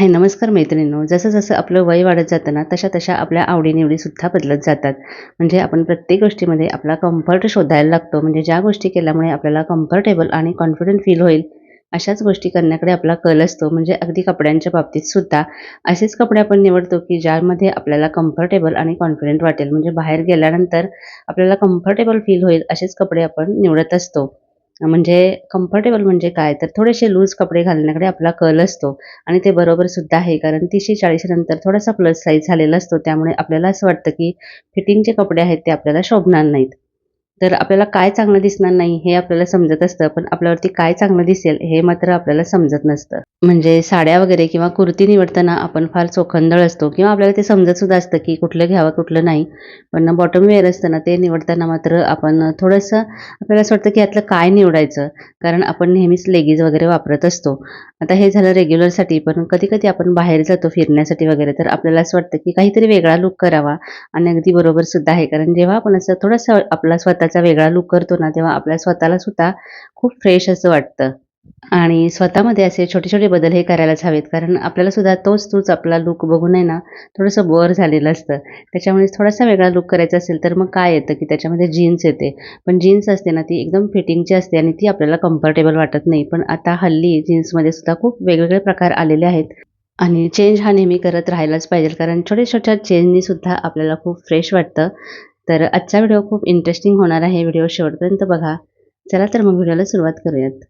हाय नमस्कार मैत्रिणींनो. जसं जसं आपलं वय वाढत जातं ना तशा तशा आपल्या आवडीनिवडीसुद्धा बदलत जातात. म्हणजे आपण प्रत्येक गोष्टीमध्ये आपला कम्फर्ट शोधायला लागतो. म्हणजे ज्या गोष्टी केल्यामुळे आपल्याला कम्फर्टेबल आणि कॉन्फिडंट फील होईल अशाच गोष्टी करण्याकडे आपला कल असतो. म्हणजे अगदी कपड्यांच्या बाबतीत सुद्धा असेच कपडे आपण निवडतो की ज्यामध्ये आपल्याला कम्फर्टेबल आणि कॉन्फिडंट वाटेल. म्हणजे बाहेर गेल्यानंतर आपल्याला कम्फर्टेबल फील होईल असेच कपडे आपण निवडत असतो. म्हणजे कम्फर्टेबल म्हणजे काय? तर थोडेसे लूज कपडे घालण्याकडे आपला कल असतो. आणि ते बरोबर सुद्धा आहे. कारण तीसशे चाळीस नंतर थोडासा प्लस साईज झालेला असतो. त्यामुळे आपल्याला असं वाटतं की फिटिंगचे कपडे आहेत ते आपल्याला शोभणार नाहीत. तर आपल्याला काय चांगलं दिसणार नाही हे आपल्याला समजत असतं पण आपल्यावरती काय चांगलं दिसेल हे मात्र आपल्याला समजत नसतं. म्हणजे साड्या वगैरे किंवा कुर्ती निवडताना आपण फार चोखंदळ असतो किंवा आपल्याला ते समजत सुद्धा असतं की कुठलं घ्यावं कुठलं नाही. पण बॉटम वेअर असतं ना ते निवडताना मात्र आपण थोडंसं आपल्याला असं वाटतं की यातलं काय निवडायचं? कारण आपण नेहमीच लेगीज वगैरे वापरत असतो. आता हे झालं रेग्युलरसाठी पण कधी कधी आपण बाहेर जातो फिरण्यासाठी वगैरे तर आपल्याला असं वाटतं की काहीतरी वेगळा लुक करावा. आणि अगदी बरोबर सुद्धा आहे. कारण जेव्हा आपण असं थोडंसं आपला स्वतःचा वेगळा लुक करतो ना तेव्हा आपल्या स्वतःला सुद्धा खूप फ्रेश असं वाटतं. आणि स्वतःमध्ये असे छोटे छोटे बदल हे करायलाच हवेत कारण आपल्याला सुद्धा तोच तोच आपला लुक बघून आहे ना थोडंसं बोअर झालेलं असतं. त्याच्यामुळे थोडासा वेगळा लुक करायचा असेल तर मग काय येतं की त्याच्यामध्ये जीन्स येते. पण जीन्स असते ना ती एकदम फिटिंगची असते आणि ती आपल्याला कम्फर्टेबल वाटत नाही. पण आता हल्ली जीन्समध्ये सुद्धा खूप वेगवेगळे प्रकार आलेले आहेत. आणि चेंज हा नेहमी करत राहायलाच पाहिजे कारण छोट्या छोट्या चेंजनी सुद्धा आपल्याला खूप फ्रेश वाटतं. तर आजचा व्हिडिओ खूप इंटरेस्टिंग होणार आहे. व्हिडिओ शेवटपर्यंत बघा. चला तर मग व्हिडिओला सुरुवात करूयात.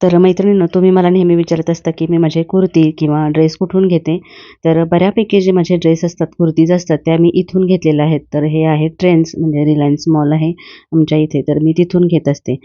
तर मैत्रिणीनं तुम्ही मला नेहमी विचारत असता की मी माझे कुर्ती किंवा ड्रेस कुठून घेते? तर बऱ्यापैकी जे माझे ड्रेस असतात कुर्तीज असतात त्या मी इथून घेतलेल्या आहेत. तर हे आहे ट्रेंड्स म्हणजे रिलायन्स मॉल आहे आमच्या इथे. तर मी तिथून घेत असते.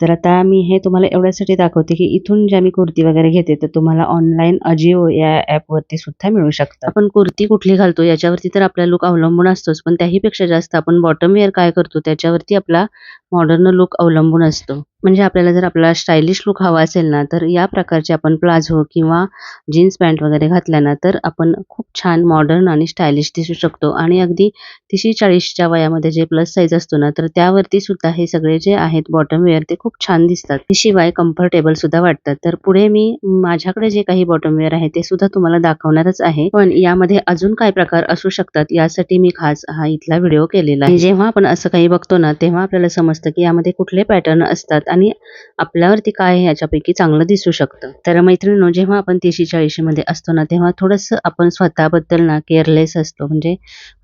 तर आता मी हे तुम्हाला एवढ्यासाठी दाखवते की इथून ज्या मी कुर्ती वगैरे घेते तर तुम्हाला ऑनलाईन अजिओ या ॲपवरती सुद्धा मिळू शकतं आपण कुर्ती कुठली घालतो याच्यावरती तर आपला लुक अवलंबून असतोच पण त्याहीपेक्षा जास्त आपण बॉटम वेअर काय करतो त्याच्यावरती आपला मॉडर्न लुक अवलंबून असतो. म्हणजे आपल्याला जर आपला स्टायलिश लुक हवा असेल ना तर या प्रकारचे आपण प्लाझो किंवा जीन्स पॅन्ट वगैरे घातल्या ना तर आपण खूप छान मॉडर्न आणि स्टायलिश दिसू शकतो. आणि अगदी तीसशे चाळीसच्या वयामध्ये जे प्लस साईज असतो ना तर त्यावरती सुद्धा हे सगळे जे आहेत बॉटम वेअर ते खूप छान दिसतात. शिवाय कम्फर्टेबल सुद्धा वाटतात. तर पुढे मी माझ्याकडे जे काही बॉटम वेअर आहे ते सुद्धा तुम्हाला दाखवणारच आहे. पण यामध्ये अजून काय प्रकार असू शकतात यासाठी मी खास हा इथला व्हिडिओ केलेला आहे. जेव्हा आपण असं काही बघतो ना तेव्हा आपल्याला समजतं की यामध्ये कुठले पॅटर्न असतात आणि आपल्यावरती काय आहे याच्यापैकी चांगलं दिसू शकतं. तर मैत्रिणींनो जेव्हा आपण तेशी चाळीशी मध्ये असतो ना तेव्हा थोडंसं आपण स्वतःबद्दल ना केअरलेस असतो. म्हणजे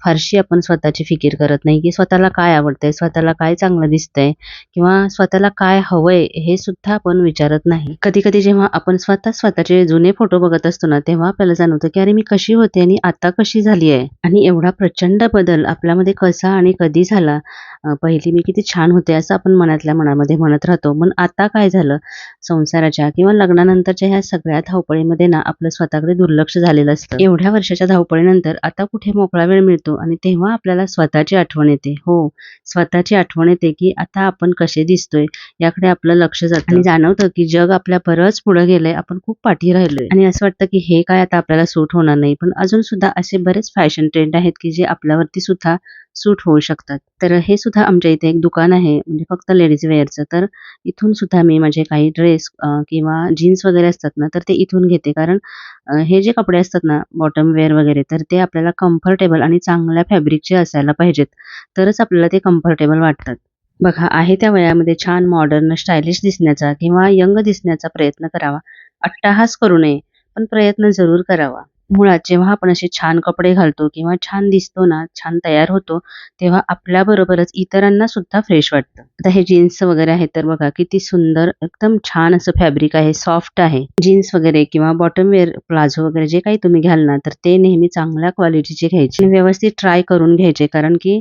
फारशी आपण स्वतःची फिकीर करत नाही की स्वतःला काय आवडतंय स्वतःला काय चांगलं दिसतंय किंवा स्वतःला काय हवंय हे सुद्धा आपण विचारत नाही. कधी कधी जेव्हा आपण स्वतः स्वतःचे जुने फोटो बघत असतो ना तेव्हा आपल्याला जाणवतं की अरे मी कशी होते आणि आता कशी झाली आहे? आणि एवढा प्रचंड बदल आपल्यामध्ये कसा आणि कधी झाला? पहिली मी किती छान होते असं आपण मनातल्या मनामध्ये म्हणत राहतो. पण आता काय झालं? संसाराच्या किंवा लग्नानंतरच्या ह्या सगळ्या धावपळीमध्ये ना आपलं स्वतःकडे दुर्लक्ष झालेलं असतं. एवढ्या वर्षाच्या धावपळीनंतर आता कुठे मोकळा वेळ मिळतो आणि तेव्हा आपल्याला स्वतःची आठवण येते. हो स्वतःची आठवण येते की आता आपण कसे दिसतोय याकडे आपलं लक्ष जातं. आणि जाणवतं की जग आपल्या बरंच पुढे गेलंय आपण खूप पाठी राहिलोय. आणि असं वाटतं की हे काय आता आपल्याला सूट होणार नाही. पण अजून सुद्धा असे बरेच फॅशन ट्रेंड आहेत की जे आपल्यावरती सुद्धा सूट होऊ शकतात. तर हे सुद्धा आमच्या इथे एक दुकान आहे म्हणजे फक्त लेडीज वेअरचं. तर इथून सुद्धा मी माझे काही ड्रेस किंवा जीन्स वगैरे असतात ना तर ते इथून घेते. कारण हे जे कपडे असतात ना बॉटम वेअर वगैरे तर ते आपल्याला कम्फर्टेबल आणि चांगल्या फॅब्रिकचे असायला पाहिजेत. तरच आपल्याला ते कम्फर्टेबल वाटतात. बघा आहे त्या वयामध्ये छान मॉडर्न स्टायलिश दिसण्याचा किंवा यंग दिसण्याचा प्रयत्न करावा. अट्टाहास करू नये पण प्रयत्न जरूर करावा. मुळात जेव्हा आपण असे छान कपडे घालतो किंवा छान दिसतो ना छान तयार होतो तेव्हा आपल्याबरोबरच इतरांना सुद्धा फ्रेश वाटतं. आता हे जीन्स वगैरे आहे तर बघा किती सुंदर एकदम छान असं फॅब्रिक आहे सॉफ्ट आहे. जीन्स वगैरे किंवा बॉटम वेअर प्लाझो वगैरे जे काही तुम्ही घ्याल ना तर ते नेहमी चांगल्या क्वालिटीचे घ्यायचे. व्यवस्थित ट्राय करून घ्यायचे कारण की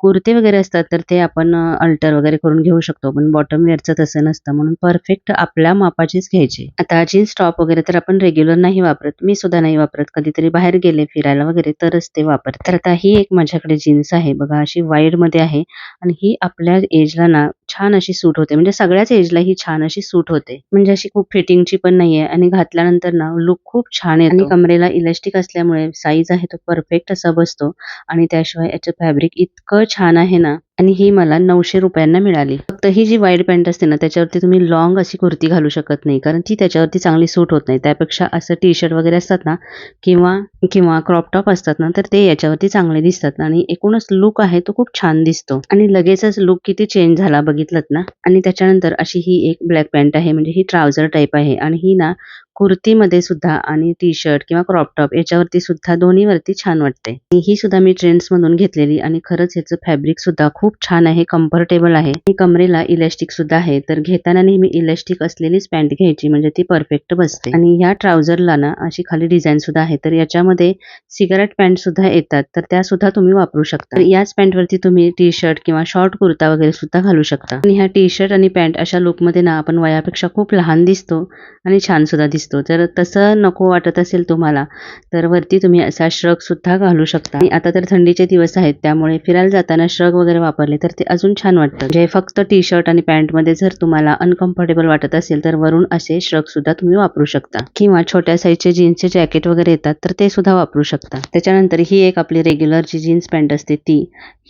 कुर्ते वगैरे असतात तर ते आपण अल्टर वगैरे करून घेऊ शकतो पण बॉटम वेअरचं तसं नसतं म्हणून परफेक्ट आपल्या मापाचीच घ्यायचे. आता जीन्स टॉप वगैरे तर आपण रेग्युलर नाही वापरत मी सुद्धा नाही वापरत. कधीतरी बाहेर गेले फिरायला वगैरे तरच ते वापर तर आता ही एक माझ्याकडे जीन्स आहे. बघा अशी वाईडमध्ये आहे. आणि ही आपल्या एजला ना छान अशी सूट होते. म्हणजे सगळ्याच एजला ही छान अशी सूट होते. म्हणजे अशी खूप फिटिंगची पण नाहीये. आणि घातल्यानंतर ना लुक खूप छान आहे आणि कमरेला इलास्टिक असल्यामुळे साईज आहे तो परफेक्ट असा बसतो. आणि त्याशिवाय याचं फॅब्रिक इतकं छान आहे ना आणि ही मला नऊशे रुपयांना मिळाली. फक्त ही जी वाईड पॅन्ट असते ना त्याच्यावरती तुम्ही लॉंग अशी कुर्ती घालू शकत नाही. कारण ती त्याच्यावरती चांगली सूट होत नाही. त्यापेक्षा असं टी शर्ट वगैरे असतात ना किंवा किंवा क्रॉप टॉप असतात ना तर ते याच्यावरती चांगले दिसतात. आणि एकूणच लुक आहे तो खूप छान दिसतो. आणि लगेचच लुक किती चेंज झाला बघितलं ना? आणि त्याच्यानंतर अशी ही एक ब्लॅक पॅन्ट आहे म्हणजे ही ट्राउझर टाईप आहे. आणि ही ना कुर्तीमध्ये सुद्धा आणि टी शर्ट किंवा क्रॉप टॉप याच्यावरती सुद्धा दोन्हीवरती छान वाटते. आणि ही सुद्धा मी ट्रेंड्स मधून घेतलेली आणि खरंच याचं फॅब्रिक सुद्धा खूप छान आहे कम्फर्टेबल आहे. आणि कमरेला इलॅस्टिक सुद्धा आहे. तर घेताना नेहमी इलॅस्टिक असलेलीच पॅन्ट घ्यायची म्हणजे ती परफेक्ट बसते. आणि ह्या ट्राउझरला ना अशी खाली डिझाईन सुद्धा आहे. तर याच्यामध्ये सिगारेट पॅन्ट सुद्धा येतात. तर त्या सुद्धा तुम्ही वापरू शकता. तर याच पॅन्ट वरती तुम्ही टी शर्ट किंवा शॉर्ट कुर्ता वगैरे सुद्धा घालू शकता. आणि ह्या टी शर्ट आणि पॅन्ट अशा लुकमध्ये ना आपण वयापेक्षा खूप लहान दिसतो आणि छान सुद्धा दिसतो. जर तसं नको वाटत असेल तुम्हाला तर वरती तुम्ही असा श्रग सुद्धा घालू शकता. आणि आता तर थंडीचे दिवस आहेत त्यामुळे फिरायला जाताना श्रग वगैरे वापरले तर ते अजून छान वाटतं. जे फक्त टी शर्ट आणि पॅन्टमध्ये जर तुम्हाला अनकम्फर्टेबल वाटत असेल तर वरून असे श्रग सुद्धा तुम्ही वापरू शकता. किंवा छोट्या साईजचे जीन्सचे जॅकेट वगैरे येतात तर ते सुद्धा वापरू शकता. त्याच्यानंतर ही एक आपली रेग्युलर जी जीन्स पॅन्ट असते ती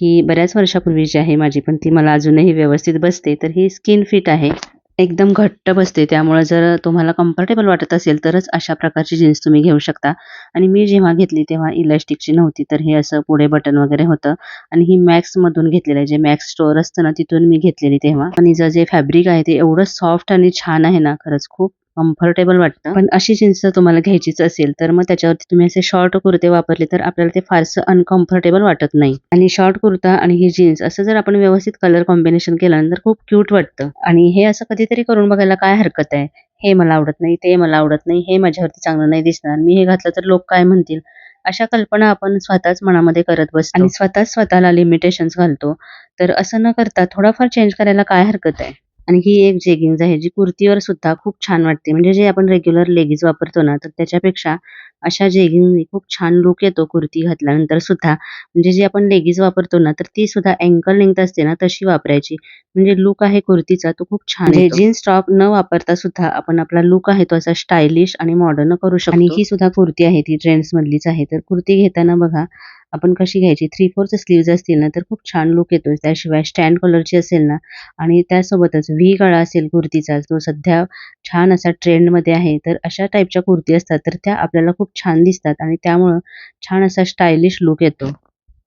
ही बऱ्याच वर्षापूर्वीची आहे माझी पण ती मला अजूनही व्यवस्थित बसते. तर ही स्किन फिट आहे. एकदम घट्ट बसते. त्यामुळे जर तुम्हाला कम्फर्टेबल वाटत असेल तरच अशा प्रकारची जीन्स तुम्ही घेऊ शकता. आणि मी जेव्हा घेतली तेव्हा इलास्टिकची नव्हती. तर हे असं पुढे बटन वगैरे होतं. आणि ही मॅक्स मधून घेतलेलं आहे. जे मॅक्स स्टोअर असतं ना तिथून मी घेतलेली तेव्हा. आणि जर जे फॅब्रिक आहे ते एवढं सॉफ्ट आणि छान आहे ना खरंच खूप कम्फर्टेबल वाटतं. पण अशी जीन्स जर तुम्हाला घ्यायचीच असेल तर मग त्याच्यावरती तुम्ही असे शॉर्ट कुर्ते वापरले तर आपल्याला ते फारसं अनकम्फर्टेबल वाटत नाही. आणि शॉर्ट कुर्ता आणि ही जीन्स असं जर आपण व्यवस्थित कलर कॉम्बिनेशन केलं तर खूप क्यूट वाटतं. आणि हे असं कधीतरी करून बघायला काय हरकत आहे? हे मला आवडत नाही ते मला आवडत नाही हे माझ्यावरती चांगलं नाही दिसणार. मी हे घातलं तर लोक काय म्हणतील? अशा कल्पना आपण स्वतःच मनामध्ये करत बसतो. आणि स्वतःच स्वतःला लिमिटेशन्स घालतो. तर असं न करता थोडाफार चेंज करायला काय हरकत आहे? आणि ही एक जेगिन्स आहे जी कुर्तीवर सुद्धा खूप छान वाटते. म्हणजे जे आपण रेग्युलर लेगिन्स वापरतो ना तर त्याच्यापेक्षा अशा जेगिन्सनी खूप छान लुक येतो कुर्ती घातल्यानंतर सुद्धा. म्हणजे जी आपण लेगिन्स वापरतो ना तर ती सुद्धा अँकल लेंथ असते ना तशी वापरायची. म्हणजे लुक आहे कुर्तीचा तो खूप छान आहे जीन्स टॉप न वापरता सुद्धा आपण आपला लुक आहे तो असा स्टायलिश आणि मॉडर्न करू शकतो. आणि ही सुद्धा कुर्ती आहे ती ट्रेंड्स मधलीच आहे. तर कुर्ती घेताना बघा आपण कशी घ्यायची? थ्री फोर्थ स्लीव्ज असतील ना तर खूप छान लुक येतो त्याशिवाय स्टँड कलरची असेल ना आणि त्यासोबतच व्ही गळा असेल कुर्तीचा जो सध्या छान असा ट्रेंडमध्ये आहे तर अशा टाईपच्या कुर्ती असतात तर त्या आपल्याला खूप छान दिसतात आणि त्यामुळं छान असा स्टायलिश लुक येतो.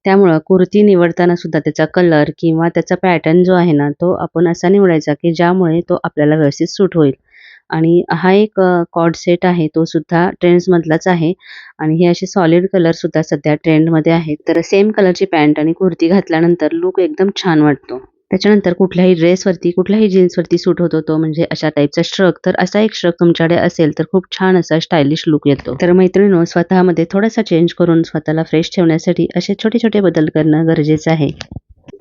त्यामुळं कुर्ती निवडताना सुद्धा त्याचा कलर किंवा त्याचा पॅटर्न जो आहे ना तो आपण असा निवडायचा की ज्यामुळे तो आपल्याला व्यवस्थित सूट होईल. आणि हा एक कॉड सेट आहे तो सुद्धा ट्रेंड्स मधलाच आहे. आणि हे असे सॉलिड कलर सुद्धा सध्या ट्रेंडमध्ये आहेत. तर सेम कलरची पॅन्ट आणि कुर्ती घातल्यानंतर लुक एकदम छान वाटतो. त्याच्यानंतर कुठल्याही ड्रेसवरती कुठल्याही जीन्सवरती सूट होतो तो म्हणजे अशा टाईपचा श्रग तर असा एक श्रग तुमच्याकडे असेल तर खूप छान असा स्टायलिश लुक येतो. तर मैत्रिणी स्वतःमध्ये थोडासा चेंज करून स्वतःला फ्रेश ठेवण्यासाठी असे छोटे छोटे बदल करणं गरजेचं आहे.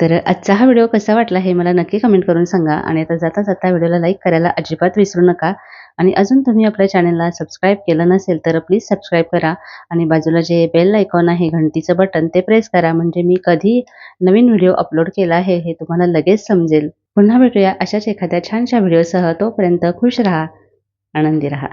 तर आजचा हा व्हिडिओ कसा वाटला हे मला नक्की कमेंट करून सांगा आणि आता जाता जाता व्हिडिओला लाईक करायला अजिबात विसरू नका. आणि अजून तुम्ही आपल्या चॅनलला सबस्क्राईब केलं नसेल तर प्लीज सबस्क्राईब करा आणि बाजूला जे बेल आयकॉन आहे घंटीचं बटन ते प्रेस करा. म्हणजे मी कधी नवीन व्हिडिओ अपलोड केला आहे हे तुम्हाला लगेच समजेल. पुन्हा भेटूया अशाच एखाद्या छानशा व्हिडिओसह तोपर्यंत खुश राहा आनंदी राहा.